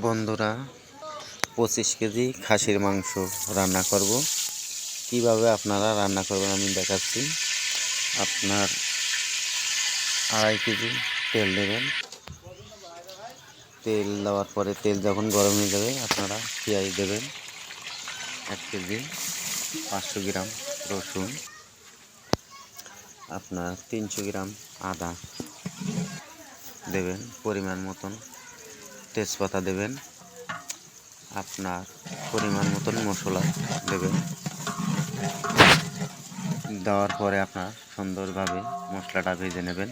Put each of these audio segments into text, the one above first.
বন্ধুরা, পঁচিশ কেজি খাসির মাংস রান্না করব। কীভাবে আপনারা রান্না করবেন আমি দেখাচ্ছি। আপনার আড়াই কেজি তেল দেবেন তেল দেওয়ার পরে তেল যখন গরম হয়ে যাবে, আপনারা পেঁয়াজ দেবেন এক কেজি, পাঁচশো গ্রাম রসুন, আপনার তিনশো গ্রাম আদা দেবেন পরিমাণ মতন। তেজপাতা দেবেন, আপনার পরিমাণ মতন মশলা দেবেন। দেওয়ার পরে আপনার সুন্দরভাবে মশলাটা ভেজে নেবেন।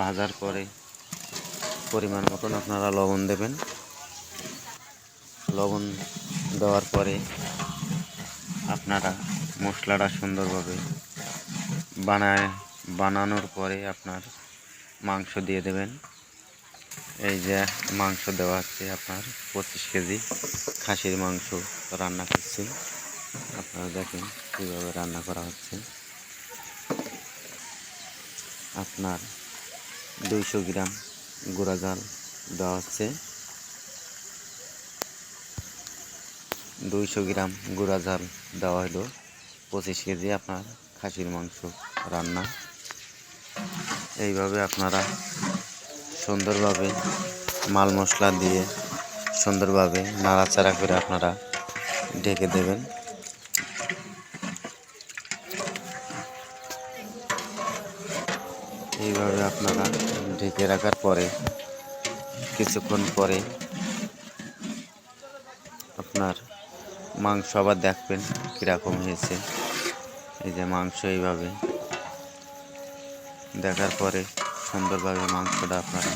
ভাজার পরে পরিমাণ মতন আপনারা লবণ দেবেন। লবণ দেওয়ার পরে আপনারা মশলাটা সুন্দরভাবে বানায় বানানোর পরে আপনার মাংস দিয়ে দেবেন। এই যে মাংস দেওয়া হচ্ছে আপনার পঁচিশ কেজি খাসির মাংস রান্না করছি। আপনারা দেখেন কীভাবে রান্না করা হচ্ছে। আপনার দুইশো গ্রাম গুঁড়া জাল দেওয়া হচ্ছে। দুইশো গ্রাম গুঁড়া জাল দেওয়া হলো। পঁচিশ কেজি আপনার খাসির মাংস রান্না। এইভাবে আপনারা সুন্দরভাবে মাল মশলা দিয়ে সুন্দরভাবে নাড়াচাড়া করে আপনারা ঢেকে দেবেন। এইভাবে আপনারা ঢেকে রাখার পরে, কিছুক্ষণ পরে আপনার মাংস আবার দেখবেন কীরকম হয়েছে। এই যে মাংস এইভাবে দেখার পরে সুন্দরভাবে মাংসটা আপনারা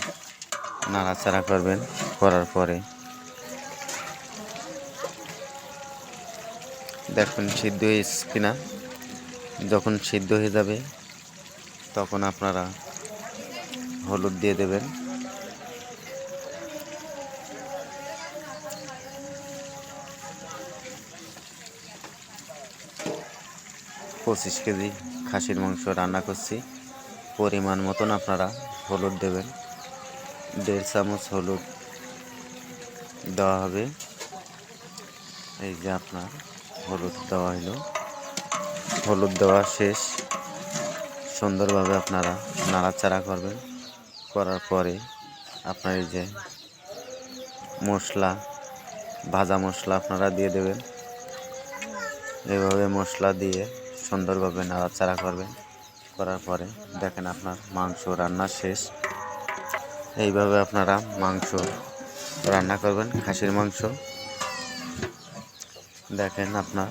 নাড়াচাড়া করবেন, করার পরে। দেখবেন সিদ্ধ হয়েছে কিনা। যখন সিদ্ধ হয়ে যাবে, তখন আপনারা হলুদ দিয়ে দেবেন। পঁচিশ কেজি খাসির মাংস রান্না করছি। পরিমাণ মতন আপনারা হলুদ দেবেন। দেড় চামচ হলুদ দেওয়া হবে। এই যে আপনার হলুদ দেওয়া হলো। হলুদ দেওয়া শেষ। সুন্দরভাবে আপনারা নাড়াচাড়া করবেন। করার পরে আপনার এই যে মশলা, ভাজা মশলা আপনারা দিয়ে দেবেন। এভাবে মশলা দিয়ে সুন্দরভাবে নাড়াচাড়া করবেন। করার পরে দেখেন আপনার মাংস রান্না শেষ। এইভাবে আপনারা মাংস রান্না করবেন, খাসির মাংস। দেখেন আপনার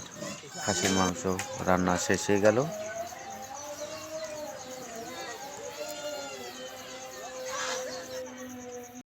খাসির মাংস রান্না শেষ হয়ে গেল।